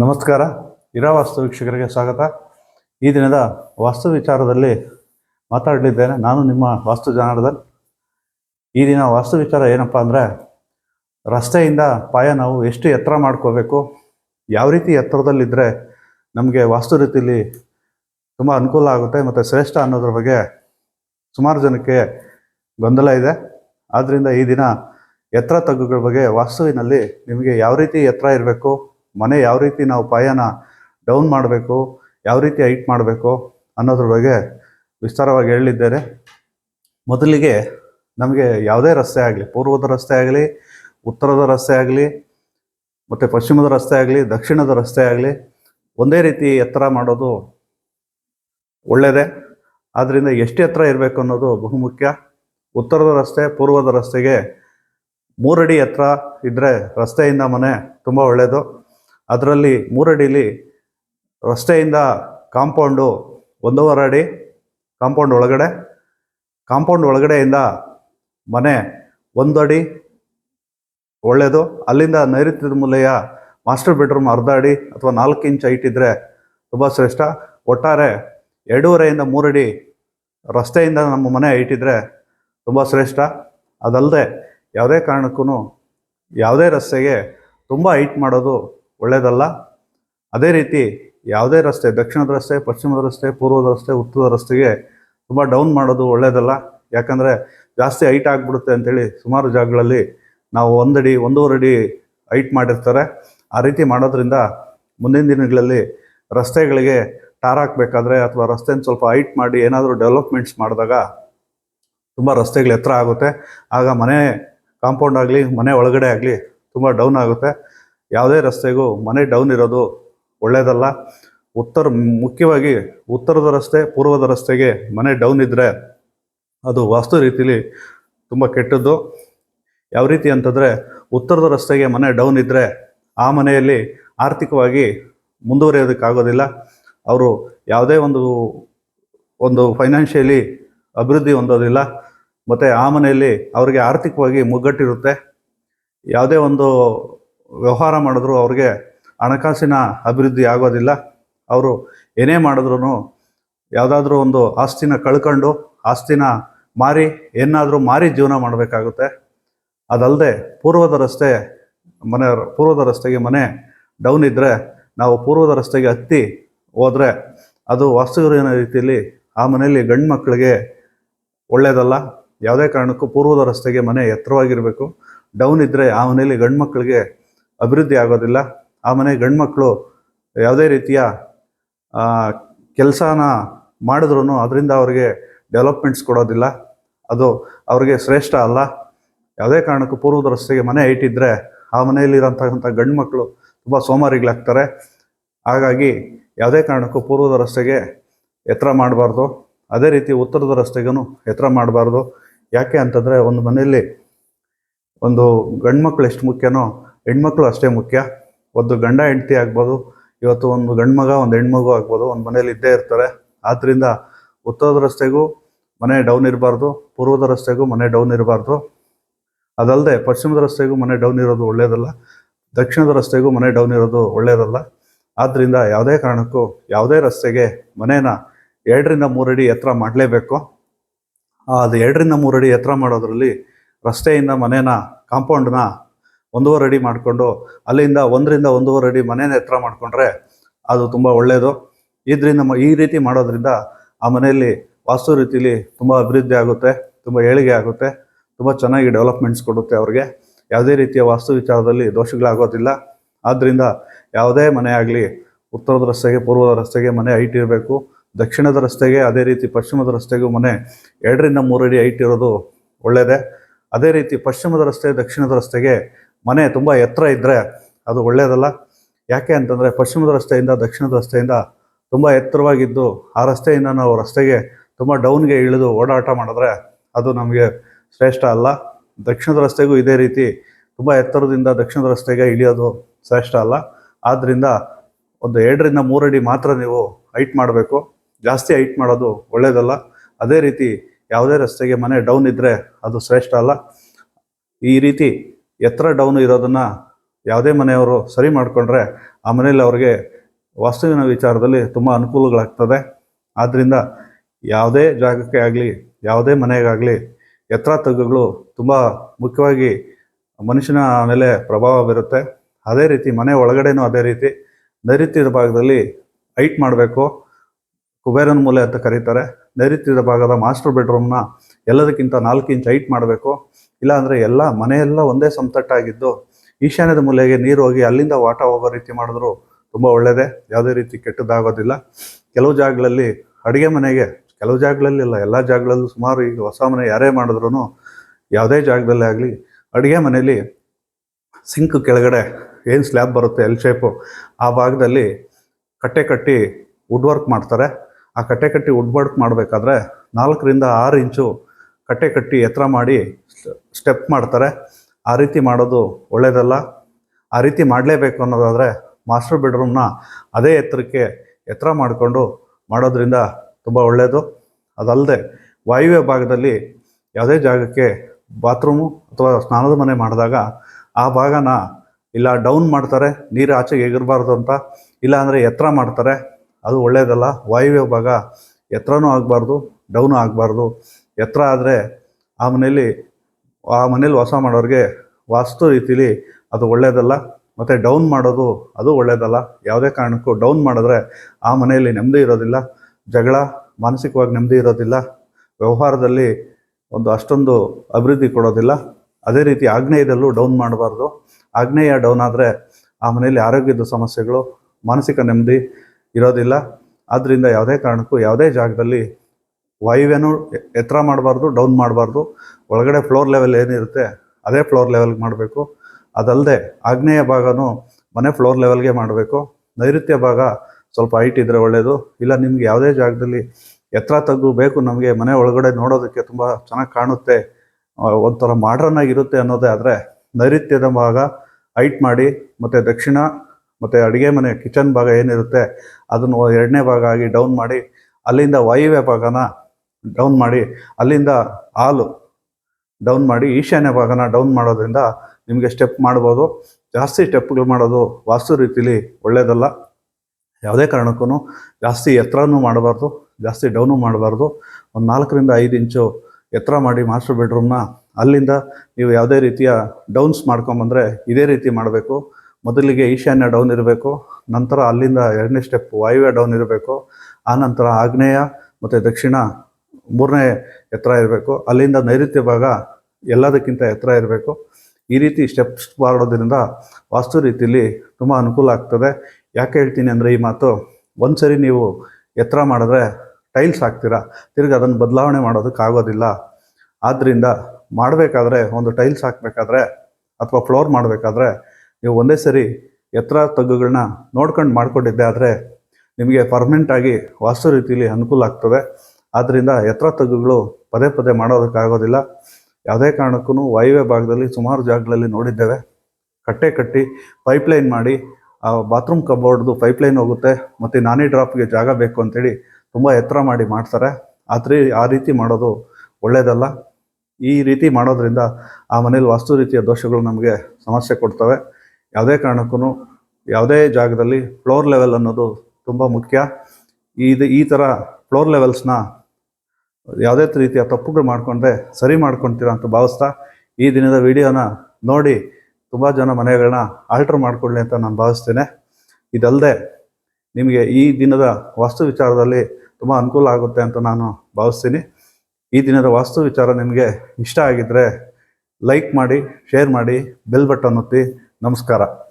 ನಮಸ್ಕಾರ. ಇರಾ ವಾಸ್ತು ವೀಕ್ಷಕರಿಗೆ ಸ್ವಾಗತ. ಈ ದಿನದ ವಾಸ್ತು ವಿಚಾರದಲ್ಲಿ ಮಾತಾಡಲಿದ್ದೇನೆ. ನಾನು ನಿಮ್ಮ ವಾಸ್ತು ಜನಾರ್ದನ್. ಈ ದಿನ ವಾಸ್ತು ವಿಚಾರ ಏನಪ್ಪ ಅಂದರೆ, ರಸ್ತೆಯಿಂದ ಪಾಯ ನಾವು ಎಷ್ಟು ಎತ್ತರ ಮಾಡ್ಕೋಬೇಕು, ಯಾವ ರೀತಿ ಎತ್ತರದಲ್ಲಿದ್ದರೆ ನಮಗೆ ವಾಸ್ತು ರೀತಿಯಲ್ಲಿ ತುಂಬ ಅನುಕೂಲ ಆಗುತ್ತೆ ಮತ್ತು ಶ್ರೇಷ್ಠ ಅನ್ನೋದ್ರ ಬಗ್ಗೆ ಸುಮಾರು ಜನಕ್ಕೆ ಗೊಂದಲ ಇದೆ. ಆದ್ದರಿಂದ ಈ ದಿನ ಎತ್ತರ ತಗ್ಗುಗಳ ಬಗ್ಗೆ ವಾಸ್ತುವಿನಲ್ಲಿ ನಿಮಗೆ ಯಾವ ರೀತಿ ಎತ್ತರ ಇರಬೇಕು ಮನೆ ಯಾವ ರೀತಿ ನಾವು ಪಾಯನ ಡೌನ್ ಮಾಡಬೇಕು, ಯಾವ ರೀತಿ ಹೈಟ್ ಮಾಡಬೇಕು ಅನ್ನೋದ್ರ ಬಗ್ಗೆ ವಿಸ್ತಾರವಾಗಿ ಹೇಳಿದ್ದೇನೆ. ಮೊದಲಿಗೆ ನಮಗೆ ಯಾವುದೇ ರಸ್ತೆ ಆಗಲಿ, ಪೂರ್ವದ ರಸ್ತೆ ಆಗಲಿ, ಉತ್ತರದ ರಸ್ತೆ ಆಗಲಿ, ಮತ್ತು ಪಶ್ಚಿಮದ ರಸ್ತೆ ಆಗಲಿ, ದಕ್ಷಿಣದ ರಸ್ತೆ ಆಗಲಿ, ಒಂದೇ ರೀತಿ ಎತ್ತರ ಮಾಡೋದು ಒಳ್ಳೆಯದೇ ಆದ್ದರಿಂದ ಎಷ್ಟು ಎತ್ತರ ಇರಬೇಕು ಅನ್ನೋದು ಬಹುಮುಖ್ಯ ಉತ್ತರದ ರಸ್ತೆ, ಪೂರ್ವದ ರಸ್ತೆಗೆ ಮೂರಡಿ ಎತ್ತರ ಇದ್ದರೆ ರಸ್ತೆಯಿಂದ ಮನೆ ತುಂಬ ಒಳ್ಳೆಯದು ಅದರಲ್ಲಿ ಮೂರಡಿಲಿ ರಸ್ತೆಯಿಂದ ಕಾಂಪೌಂಡು ಒಂದೂವರೆ ಅಡಿ, ಕಾಂಪೌಂಡ್ ಒಳಗಡೆ. ಕಾಂಪೌಂಡ್ ಒಳಗಡೆಯಿಂದ ಮನೆ ಒಂದು ಅಡಿ ಒಳ್ಳೆಯದು ಅಲ್ಲಿಂದ ನೈಋತ್ಯದ ಮೂಲೆಯ ಮಾಸ್ಟರ್ ಬೆಡ್ರೂಮ್ ಅರ್ಧ ಅಡಿ ಅಥವಾ ನಾಲ್ಕು ಇಂಚ್ ಹೈಟ್ ಇದ್ದರೆ ತುಂಬ ಶ್ರೇಷ್ಠ. ಒಟ್ಟಾರೆ ಎರಡೂವರೆಯಿಂದ ಮೂರಡಿ ರಸ್ತೆಯಿಂದ ನಮ್ಮ ಮನೆ ಹೈಟ್ ತುಂಬ ಶ್ರೇಷ್ಠ. ಅದಲ್ಲದೆ ಯಾವುದೇ ಕಾರಣಕ್ಕೂ ಯಾವುದೇ ರಸ್ತೆಗೆ ತುಂಬ ಹೈಟ್ ಮಾಡೋದು ಒಳ್ಳೆಯದಲ್ಲ ಅದೇ ರೀತಿ ಯಾವುದೇ ರಸ್ತೆ, ದಕ್ಷಿಣದ ರಸ್ತೆ, ಪಶ್ಚಿಮದ ರಸ್ತೆ, ಪೂರ್ವದ ರಸ್ತೆ, ಉತ್ತರದ ರಸ್ತೆಗೆ ತುಂಬ ಡೌನ್ ಮಾಡೋದು ಒಳ್ಳೆಯದಲ್ಲ ಯಾಕಂದರೆ ಜಾಸ್ತಿ ಹೈಟ್ ಆಗಿಬಿಡುತ್ತೆ ಅಂಥೇಳಿ ಸುಮಾರು ಜಾಗಗಳಲ್ಲಿ ನಾವು ಒಂದಡಿ, ಒಂದೂವರೆ ಅಡಿ ಹೈಟ್ ಮಾಡಿರ್ತಾರೆ. ಆ ರೀತಿ ಮಾಡೋದ್ರಿಂದ ಮುಂದಿನ ದಿನಗಳಲ್ಲಿ ರಸ್ತೆಗಳಿಗೆ ಟಾರ್ ಹಾಕಬೇಕಾದ್ರೆ ಅಥವಾ ರಸ್ತೆನ ಸ್ವಲ್ಪ ಹೈಟ್ ಮಾಡಿ ಏನಾದರೂ ಡೆವಲಪ್ಮೆಂಟ್ಸ್ ಮಾಡಿದಾಗ ತುಂಬ ರಸ್ತೆಗಳು ಎತ್ತರ ಆಗುತ್ತೆ. ಆಗ ಮನೆ ಕಾಂಪೌಂಡ್ ಆಗಲಿ, ಮನೆ ಒಳಗಡೆ ಆಗಲಿ ತುಂಬ ಡೌನ್ ಆಗುತ್ತೆ. ಯಾವುದೇ ರಸ್ತೆಗೂ ಮನೆ ಡೌನ್ ಇರೋದು ಒಳ್ಳೆಯದಲ್ಲ ಉತ್ತರ ಮುಖ್ಯವಾಗಿ ಉತ್ತರದ ರಸ್ತೆ, ಪೂರ್ವದ ರಸ್ತೆಗೆ ಮನೆ ಡೌನ್ ಇದ್ದರೆ ಅದು ವಾಸ್ತು ರೀತಿಲಿ ತುಂಬ ಕೆಟ್ಟದ್ದು. ಯಾವ ರೀತಿ ಅಂತಂದರೆ ಉತ್ತರದ ರಸ್ತೆಗೆ ಮನೆ ಡೌನ್ ಇದ್ದರೆ ಆ ಮನೆಯಲ್ಲಿ ಆರ್ಥಿಕವಾಗಿ ಮುಂದುವರಿಯೋದಕ್ಕಾಗೋದಿಲ್ಲ. ಅವರು ಯಾವುದೇ ಒಂದು ಒಂದು ಫೈನಾನ್ಷಿಯಲಿ ಅಭಿವೃದ್ಧಿ ಹೊಂದೋದಿಲ್ಲ. ಮತ್ತು ಆ ಮನೆಯಲ್ಲಿ ಅವರಿಗೆ ಆರ್ಥಿಕವಾಗಿ ಮುಗ್ಗಟ್ಟಿರುತ್ತೆ. ಯಾವುದೇ ಒಂದು ವ್ಯವಹಾರ ಮಾಡಿದ್ರು ಅವ್ರಿಗೆ ಹಣಕಾಸಿನ ಅಭಿವೃದ್ಧಿ ಆಗೋದಿಲ್ಲ. ಅವರು ಏನೇ ಮಾಡಿದ್ರು ಯಾವುದಾದ್ರೂ ಒಂದು ಆಸ್ತಿನ ಕಳ್ಕೊಂಡು ಆಸ್ತಿನ ಮಾರಿ ಏನಾದರೂ ಮಾರಿ ಜೀವನ ಮಾಡಬೇಕಾಗುತ್ತೆ. ಅದಲ್ಲದೆ ಪೂರ್ವದ ರಸ್ತೆ ಮನೆ, ಪೂರ್ವದ ರಸ್ತೆಗೆ ಮನೆ ಡೌನ್ ಇದ್ದರೆ ನಾವು ಪೂರ್ವದ ರಸ್ತೆಗೆ ಹತ್ತಿ ಹೋದರೆ ಅದು ವಾಸ್ತುವಿನ ರೀತಿಯಲ್ಲಿ ಆ ಮನೆಯಲ್ಲಿ ಗಂಡು ಮಕ್ಕಳಿಗೆ ಒಳ್ಳೆಯದಲ್ಲ ಯಾವುದೇ ಕಾರಣಕ್ಕೂ ಪೂರ್ವದ ರಸ್ತೆಗೆ ಮನೆ ಎತ್ತರವಾಗಿರಬೇಕು. ಡೌನ್ ಇದ್ದರೆ ಆ ಮನೆಯಲ್ಲಿ ಗಂಡು ಮಕ್ಕಳಿಗೆ ಅಭಿವೃದ್ಧಿ ಆಗೋದಿಲ್ಲ. ಆ ಮನೆ ಗಂಡ್ಮಕ್ಳು ಯಾವುದೇ ರೀತಿಯ ಕೆಲಸನ ಮಾಡಿದ್ರೂ ಅದರಿಂದ ಅವರಿಗೆ ಡೆವಲಪ್ಮೆಂಟ್ಸ್ ಕೊಡೋದಿಲ್ಲ. ಅದು ಅವರಿಗೆ ಶ್ರೇಷ್ಠ ಅಲ್ಲ. ಯಾವುದೇ ಕಾರಣಕ್ಕೂ ಪೂರ್ವದ ರಸ್ತೆಗೆ ಮನೆ ಇಟ್ಟಿದ್ದರೆ ಆ ಮನೆಯಲ್ಲಿರೋಂಥಕ್ಕಂಥ ಗಂಡು ಮಕ್ಕಳು ತುಂಬ ಸೋಮಾರಿಗಳಾಗ್ತಾರೆ. ಹಾಗಾಗಿ ಯಾವುದೇ ಕಾರಣಕ್ಕೂ ಪೂರ್ವದ ರಸ್ತೆಗೆ ಎತ್ತರ ಮಾಡಬಾರ್ದು. ಅದೇ ರೀತಿ ಉತ್ತರದ ರಸ್ತೆಗೂ ಎತ್ತರ ಮಾಡಬಾರ್ದು. ಯಾಕೆ ಅಂತಂದರೆ ಒಂದು ಮನೆಯಲ್ಲಿ ಒಂದು ಗಂಡು ಮಕ್ಕಳು ಎಷ್ಟು ಮುಖ್ಯನೋ ಹೆಣ್ಮಕ್ಳು ಅಷ್ಟೇ ಮುಖ್ಯ. ಒಂದು ಗಂಡ ಹೆಂಡತಿ ಆಗ್ಬೋದು, ಇವತ್ತು ಒಂದು ಗಂಡು ಮಗ ಒಂದು ಹೆಣ್ಮಗು ಆಗ್ಬೋದು, ಒಂದು ಮನೇಲಿ ಇದ್ದೇ ಇರ್ತಾರೆ. ಆದ್ದರಿಂದ ಉತ್ತರದ ರಸ್ತೆಗೂ ಮನೆ ಡೌನ್ ಇರಬಾರ್ದು, ಪೂರ್ವದ ರಸ್ತೆಗೂ ಮನೆ ಡೌನ್ ಇರಬಾರ್ದು. ಅದಲ್ಲದೆ ಪಶ್ಚಿಮದ ರಸ್ತೆಗೂ ಮನೆ ಡೌನ್ ಇರೋದು ಒಳ್ಳೆಯದಲ್ಲ ದಕ್ಷಿಣದ ರಸ್ತೆಗೂ ಮನೆ ಡೌನ್ ಇರೋದು ಒಳ್ಳೆಯದಲ್ಲ ಆದ್ದರಿಂದ ಯಾವುದೇ ಕಾರಣಕ್ಕೂ ಯಾವುದೇ ರಸ್ತೆಗೆ ಮನೇನ ಎರಡರಿಂದ ಮೂರಡಿ ಎತ್ತರ ಮಾಡಲೇಬೇಕು. ಅದು ಎರಡರಿಂದ ಮೂರಡಿ ಎತ್ತರ ಮಾಡೋದ್ರಲ್ಲಿ ರಸ್ತೆಯಿಂದ ಮನೇನ ಕಾಂಪೌಂಡ್ನ ಒಂದೂವರೆ ಅಡಿ ಮಾಡಿಕೊಂಡು ಅಲ್ಲಿಂದ ಒಂದರಿಂದ ಒಂದೂವರೆ ಅಡಿ ಮನೇನ ಎತ್ತರ ಮಾಡಿಕೊಂಡ್ರೆ ಅದು ತುಂಬ ಒಳ್ಳೆಯದು ಇದರಿಂದ ಈ ರೀತಿ ಮಾಡೋದ್ರಿಂದ ಆ ಮನೆಯಲ್ಲಿ ವಾಸ್ತು ರೀತಿಲಿ ತುಂಬ ಅಭಿವೃದ್ಧಿ ಆಗುತ್ತೆ, ತುಂಬ ಏಳಿಗೆ ಆಗುತ್ತೆ, ತುಂಬ ಚೆನ್ನಾಗಿ ಡೆವಲಪ್ಮೆಂಟ್ಸ್ ಕೊಡುತ್ತೆ ಅವ್ರಿಗೆ. ಯಾವುದೇ ರೀತಿಯ ವಾಸ್ತು ವಿಚಾರದಲ್ಲಿ ದೋಷಗಳಾಗೋದಿಲ್ಲ. ಆದ್ದರಿಂದ ಯಾವುದೇ ಮನೆ ಆಗಲಿ, ಉತ್ತರದ ರಸ್ತೆಗೆ, ಪೂರ್ವದ ರಸ್ತೆಗೆ ಮನೆ ಹೈಟ್ ಇರಬೇಕು. ದಕ್ಷಿಣದ ರಸ್ತೆಗೆ, ಅದೇ ರೀತಿ ಪಶ್ಚಿಮದ ರಸ್ತೆಗೂ ಮನೆ ಎರಡರಿಂದ ಮೂರಡಿ ಹೈಟ್ ಇರೋದು ಒಳ್ಳೆಯದೇ ಅದೇ ರೀತಿ ಪಶ್ಚಿಮದ ರಸ್ತೆ, ದಕ್ಷಿಣದ ರಸ್ತೆಗೆ ಮನೆ ತುಂಬ ಎತ್ತರ ಇದ್ದರೆ ಅದು ಒಳ್ಳೆಯದಲ್ಲ ಯಾಕೆ ಅಂತಂದರೆ ಪಶ್ಚಿಮದ ರಸ್ತೆಯಿಂದ ದಕ್ಷಿಣದ ರಸ್ತೆಯಿಂದ ತುಂಬ ಎತ್ತರವಾಗಿದ್ದು ಆ ರಸ್ತೆಯಿಂದ ನಾವು ರಸ್ತೆಗೆ ತುಂಬ ಡೌನ್ಗೆ ಇಳಿದು ಓಡಾಟ ಮಾಡಿದ್ರೆ ಅದು ನಮಗೆ ಶ್ರೇಷ್ಠ ಅಲ್ಲ. ದಕ್ಷಿಣದ ರಸ್ತೆಗೂ ಇದೇ ರೀತಿ ತುಂಬ ಎತ್ತರದಿಂದ ದಕ್ಷಿಣದ ರಸ್ತೆಗೆ ಇಳಿಯೋದು ಶ್ರೇಷ್ಠ ಅಲ್ಲ. ಆದ್ದರಿಂದ ಒಂದು ಎರಡರಿಂದ ಮೂರಡಿ ಮಾತ್ರ ನೀವು ಹೈಟ್ ಮಾಡಬೇಕು. ಜಾಸ್ತಿ ಹೈಟ್ ಮಾಡೋದು ಒಳ್ಳೆಯದಲ್ಲ ಅದೇ ರೀತಿ ಯಾವುದೇ ರಸ್ತೆಗೆ ಮನೆ ಡೌನ್ ಇದ್ದರೆ ಅದು ಶ್ರೇಷ್ಠ ಅಲ್ಲ. ಈ ರೀತಿ ಎತ್ತರ ಡೌನ್ ಇರೋದನ್ನು ಯಾವುದೇ ಮನೆಯವರು ಸರಿ ಮಾಡಿಕೊಂಡ್ರೆ ಆ ಮನೆಯಲ್ಲಿ ಅವ್ರಿಗೆ ವಾಸ್ತುವಿನ ವಿಚಾರದಲ್ಲಿ ತುಂಬ ಅನುಕೂಲಗಳಾಗ್ತದೆ. ಆದ್ದರಿಂದ ಯಾವುದೇ ಜಾಗಕ್ಕೆ ಆಗಲಿ, ಯಾವುದೇ ಮನೆಗಾಗಲಿ ಎತ್ತರ ತಗ್ಗುಗಳು ತುಂಬ ಮುಖ್ಯವಾಗಿ ಮನುಷ್ಯನ ಮೇಲೆ ಪ್ರಭಾವ ಬೀರುತ್ತೆ. ಅದೇ ರೀತಿ ಮನೆ ಒಳಗಡೆನೂ ಅದೇ ರೀತಿ ನೈಋತ್ಯದ ಭಾಗದಲ್ಲಿ ಹೈಟ್ ಮಾಡಬೇಕು. ಕುಬೇರನ ಮೂಲೆ ಅಂತ ಕರೀತಾರೆ. ನೈಋತ್ಯದ ಭಾಗದ ಮಾಸ್ಟರ್ ಬೆಡ್ರೂಮ್ನ ಎಲ್ಲದಕ್ಕಿಂತ ನಾಲ್ಕು ಇಂಚ್ ಹೈಟ್ ಮಾಡಬೇಕು. ಇಲ್ಲಾಂದರೆ ಎಲ್ಲ ಮನೆಯೆಲ್ಲ ಒಂದೇ ಸಮತಟ್ಟಾಗಿದ್ದು ಈಶಾನ್ಯದ ಮೂಲೆಗೆ ನೀರು ಹೋಗಿ ಅಲ್ಲಿಂದ ವಾಟ ಹೋಗೋ ರೀತಿ ಮಾಡಿದ್ರು ತುಂಬ ಒಳ್ಳೆಯದೇ ಯಾವುದೇ ರೀತಿ ಕೆಟ್ಟದಾಗೋದಿಲ್ಲ. ಕೆಲವು ಜಾಗಗಳಲ್ಲಿ ಅಡುಗೆ ಮನೆಗೆ, ಕೆಲವು ಜಾಗಗಳಲ್ಲಿ ಇಲ್ಲ, ಎಲ್ಲ ಜಾಗಗಳಲ್ಲೂ ಸುಮಾರು ಈಗ ಹೊಸ ಮನೆ ಯಾರೇ ಮಾಡಿದ್ರು ಯಾವುದೇ ಜಾಗದಲ್ಲೇ ಆಗಲಿ ಅಡುಗೆ ಮನೆಯಲ್ಲಿ ಸಿಂಕ್ ಕೆಳಗಡೆ ಏನು ಸ್ಲ್ಯಾಬ್ ಬರುತ್ತೆ ಎಲ್ ಶೇಪು ಆ ಭಾಗದಲ್ಲಿ ಕಟ್ಟೆ ಕಟ್ಟಿ ವುಡ್ ವರ್ಕ್ ಮಾಡ್ತಾರೆ. ಆ ಕಟ್ಟೆ ಕಟ್ಟಿ ವುಡ್ ವರ್ಕ್ ಮಾಡಬೇಕಾದ್ರೆ ನಾಲ್ಕರಿಂದ ಆರು ಇಂಚು ಕಟ್ಟೆ ಕಟ್ಟಿ ಎತ್ತರ ಮಾಡಿ ಸ್ಟೆಪ್ ಮಾಡ್ತಾರೆ. ಆ ರೀತಿ ಮಾಡೋದು ಒಳ್ಳೆಯದಲ್ಲ ಆ ರೀತಿ ಮಾಡಲೇಬೇಕು ಅನ್ನೋದಾದರೆ ಮಾಸ್ಟರ್ ಬೆಡ್ರೂಮ್ನ ಅದೇ ಎತ್ತರಕ್ಕೆ ಎತ್ತರ ಮಾಡಿಕೊಂಡು ಮಾಡೋದ್ರಿಂದ ತುಂಬ ಒಳ್ಳೆಯದು ಅದಲ್ಲದೆ ವಾಯುವ್ಯ ಭಾಗದಲ್ಲಿ ಯಾವುದೇ ಜಾಗಕ್ಕೆ ಬಾತ್ರೂಮು ಅಥವಾ ಸ್ನಾನದ ಮನೆ ಮಾಡಿದಾಗ ಆ ಭಾಗನ ಇಲ್ಲ ಡೌನ್ ಮಾಡ್ತಾರೆ. ನೀರು ಆಚೆಗೆ ಎಗರಬಾರ್ದು ಅಂತ. ಇಲ್ಲ ಅಂದರೆ ಎತ್ತರ ಮಾಡ್ತಾರೆ. ಅದು ಒಳ್ಳೆಯದಲ್ಲ ವಾಯುವ್ಯ ಭಾಗ ಎತ್ತರನೂ ಆಗಬಾರ್ದು, ಡೌನು ಆಗಬಾರ್ದು. ಎತ್ತರ ಆದರೆ ಆ ಮನೆಯಲ್ಲಿ, ಆ ಮನೇಲಿ ವಾಸ ಮಾಡೋರಿಗೆ ವಾಸ್ತು ರೀತಿಲಿ ಅದು ಒಳ್ಳೆಯದಲ್ಲ ಮತ್ತು ಡೌನ್ ಮಾಡೋದು ಅದು ಒಳ್ಳೆಯದಲ್ಲ ಯಾವುದೇ ಕಾರಣಕ್ಕೂ ಡೌನ್ ಮಾಡಿದ್ರೆ ಆ ಮನೆಯಲ್ಲಿ ನೆಮ್ಮದಿ ಇರೋದಿಲ್ಲ. ಜಗಳ, ಮಾನಸಿಕವಾಗಿ ನೆಮ್ಮದಿ ಇರೋದಿಲ್ಲ. ವ್ಯವಹಾರದಲ್ಲಿ ಒಂದು ಅಷ್ಟೊಂದು ಅಭಿವೃದ್ಧಿ ಕೊಡೋದಿಲ್ಲ. ಅದೇ ರೀತಿ ಆಗ್ನೇಯದಲ್ಲೂ ಡೌನ್ ಮಾಡಬಾರ್ದು. ಆಗ್ನೇಯ ಡೌನ್ ಆದರೆ ಆ ಮನೆಯಲ್ಲಿ ಆರೋಗ್ಯದ ಸಮಸ್ಯೆಗಳು, ಮಾನಸಿಕ ನೆಮ್ಮದಿ ಇರೋದಿಲ್ಲ. ಆದ್ದರಿಂದ ಯಾವುದೇ ಕಾರಣಕ್ಕೂ ಯಾವುದೇ ಜಾಗದಲ್ಲಿ ವಾಯುವ್ಯನೂ ಎತ್ತರ ಮಾಡಬಾರ್ದು, ಡೌನ್ ಮಾಡಬಾರ್ದು. ಒಳಗಡೆ ಫ್ಲೋರ್ ಲೆವೆಲ್ ಏನಿರುತ್ತೆ, ಅದೇ ಫ್ಲೋರ್ ಲೆವೆಲ್ಗೆ ಮಾಡಬೇಕು. ಅದಲ್ಲದೆ ಆಗ್ನೇಯ ಭಾಗನೂ ಮನೆ ಫ್ಲೋರ್ ಲೆವೆಲ್ಗೆ ಮಾಡಬೇಕು. ನೈಋತ್ಯ ಭಾಗ ಸ್ವಲ್ಪ ಹೈಟ್ ಇದ್ದರೆ ಒಳ್ಳೆಯದು ಇಲ್ಲ, ನಿಮ್ಗೆ ಯಾವುದೇ ಜಾಗದಲ್ಲಿ ಎತ್ತರ ತಗ್ಗು ಬೇಕು, ನಮಗೆ ಮನೆ ಒಳಗಡೆ ನೋಡೋದಕ್ಕೆ ತುಂಬ ಚೆನ್ನಾಗಿ ಕಾಣುತ್ತೆ ಒಂಥರ ಮಾಡ್ರನ್ ಆಗಿರುತ್ತೆ ಅನ್ನೋದೇ ಆದರೆ ನೈಋತ್ಯದ ಭಾಗ ಹೈಟ್ ಮಾಡಿ, ಮತ್ತು ದಕ್ಷಿಣ ಮತ್ತು ಅಡುಗೆ ಮನೆ, ಕಿಚನ್ ಭಾಗ ಏನಿರುತ್ತೆ, ಅದನ್ನು ಎರಡನೇ ಭಾಗ ಆಗಿ ಡೌನ್ ಮಾಡಿ, ಅಲ್ಲಿಂದ ವಾಯುವ್ಯ ಭಾಗನ ಡೌನ್ ಮಾಡಿ, ಅಲ್ಲಿಂದ ಹಾಲು ಡೌನ್ ಮಾಡಿ, ಈಶಾನ್ಯ ಭಾಗನ ಡೌನ್ ಮಾಡೋದ್ರಿಂದ ನಿಮಗೆ ಸ್ಟೆಪ್ ಮಾಡ್ಬೋದು. ಜಾಸ್ತಿ ಸ್ಟೆಪ್ಗಳು ಮಾಡೋದು ವಾಸ್ತು ರೀತಿಲಿ ಒಳ್ಳೆಯದಲ್ಲ ಯಾವುದೇ ಕಾರಣಕ್ಕೂ ಜಾಸ್ತಿ ಎತ್ತರನೂ ಮಾಡಬಾರ್ದು, ಜಾಸ್ತಿ ಡೌನು ಮಾಡಬಾರ್ದು. ಒಂದು ನಾಲ್ಕರಿಂದ ಐದು ಇಂಚು ಎತ್ತರ ಮಾಡಿ ಮಾಸ್ಟರ್ ಬೆಡ್ರೂಮ್ನ ಅಲ್ಲಿಂದ ನೀವು ಯಾವುದೇ ರೀತಿಯ ಡೌನ್ಸ್ ಮಾಡ್ಕೊಂಬಂದರೆ ಇದೇ ರೀತಿ ಮಾಡಬೇಕು. ಮೊದಲಿಗೆ ಈಶಾನ್ಯ ಡೌನ್ ಇರಬೇಕು, ನಂತರ ಅಲ್ಲಿಂದ ಎರಡನೇ ಸ್ಟೆಪ್ ವಾಯುವ್ಯ ಡೌನ್ ಇರಬೇಕು ಆನಂತರ ಆಗ್ನೇಯ ಮತ್ತು ದಕ್ಷಿಣ ಮೂರನೇ ಎತ್ತರ ಇರಬೇಕು. ಅಲ್ಲಿಂದ ನೈಋತ್ಯ ಭಾಗ ಎಲ್ಲದಕ್ಕಿಂತ ಎತ್ತರ ಇರಬೇಕು. ಈ ರೀತಿ ಸ್ಟೆಪ್ಸ್ ಮಾಡೋದ್ರಿಂದ ವಾಸ್ತು ರೀತಿಯಲ್ಲಿ ತುಂಬ ಅನುಕೂಲ ಆಗ್ತದೆ. ಯಾಕೆ ಹೇಳ್ತೀನಿ ಅಂದರೆ ಈ ಮಾತು, ಒಂದು ಸರಿ ನೀವು ಎತ್ತರ ಮಾಡಿದ್ರೆ ಟೈಲ್ಸ್ ಹಾಕ್ತೀರಾ, ತಿರ್ಗಿ ಅದನ್ನು ಬದಲಾವಣೆ ಮಾಡೋದಕ್ಕಾಗೋದಿಲ್ಲ ಆದ್ದರಿಂದ ಮಾಡಬೇಕಾದ್ರೆ, ಒಂದು ಟೈಲ್ಸ್ ಹಾಕಬೇಕಾದ್ರೆ, ಅಥವಾ ಫ್ಲೋರ್ ಮಾಡಬೇಕಾದ್ರೆ ನೀವು ಒಂದೇ ಸರಿ ಎತ್ತರ ತಗ್ಗುಗಳನ್ನ ನೋಡ್ಕೊಂಡು ಮಾಡ್ಕೊಂಡಿದ್ದೆ ಆದರೆ ನಿಮಗೆ ಪರ್ಮನೆಂಟಾಗಿ ವಾಸ್ತು ರೀತಿಯಲ್ಲಿ ಅನುಕೂಲ ಆಗ್ತದೆ. ಆದ್ದರಿಂದ ಎತ್ತರ ತಗ್ಗುಗಳು ಪದೇ ಪದೇ ಮಾಡೋದಕ್ಕಾಗೋದಿಲ್ಲ ಯಾವುದೇ ಕಾರಣಕ್ಕೂ ವಾಯುವ್ಯ ಭಾಗದಲ್ಲಿ ಸುಮಾರು ಜಾಗಗಳಲ್ಲಿ ನೋಡಿದ್ದೇವೆ. ಕಟ್ಟೆ ಕಟ್ಟಿ ಪೈಪ್ಲೈನ್ ಮಾಡಿ, ಆ ಬಾತ್ರೂಮ್ ಕಬೋರ್ಡ್ದು ಪೈಪ್ಲೈನ್ ಹೋಗುತ್ತೆ, ಮತ್ತು ನಾನಿ ಡ್ರಾಪ್ಗೆ ಜಾಗ ಬೇಕು ಅಂತೇಳಿ ತುಂಬ ಎತ್ತರ ಮಾಡಿ ಮಾಡ್ತಾರೆ. ಆದರೆ ಆ ರೀತಿ ಮಾಡೋದು ಒಳ್ಳೆಯದಲ್ಲ ಈ ರೀತಿ ಮಾಡೋದ್ರಿಂದ ಆ ಮನೇಲಿ ವಾಸ್ತು ರೀತಿಯ ದೋಷಗಳು ನಮಗೆ ಸಮಸ್ಯೆ ಕೊಡ್ತವೆ. ಯಾವುದೇ ಕಾರಣಕ್ಕೂ ಯಾವುದೇ ಜಾಗದಲ್ಲಿ ಫ್ಲೋರ್ ಲೆವೆಲ್ ಅನ್ನೋದು ತುಂಬ ಮುಖ್ಯ. ಇದು ಈ ಥರ ಫ್ಲೋರ್ ಲೆವೆಲ್ಸ್ನ ಯಾವುದೇ ರೀತಿಯ ತಪ್ಪುಗಳು ಮಾಡಿಕೊಂಡ್ರೆ ಸರಿ ಮಾಡ್ಕೊತೀರ ಅಂತ ಭಾವಿಸ್ತಾ ಈ ದಿನದ ವಿಡಿಯೋನ ನೋಡಿ, ತುಂಬ ಜನ ಮನೆಗಳನ್ನ ಆಲ್ಟ್ರ್ ಮಾಡಿಕೊಳ್ಳಿ ಅಂತ ನಾನು ಭಾವಿಸ್ತೇನೆ. ಇದಲ್ಲದೆ ನಿಮಗೆ ಈ ದಿನದ ವಾಸ್ತು ವಿಚಾರದಲ್ಲಿ ತುಂಬ ಅನುಕೂಲ ಆಗುತ್ತೆ ಅಂತ ನಾನು ಭಾವಿಸ್ತೀನಿ. ಈ ದಿನದ ವಾಸ್ತು ವಿಚಾರ ನಿಮಗೆ ಇಷ್ಟ ಆಗಿದ್ದರೆ ಲೈಕ್ ಮಾಡಿ ಶೇರ್ ಮಾಡಿ ಬೆಲ್ ಬಟನ್ ಒತ್ತಿ ನಮಸ್ಕಾರ.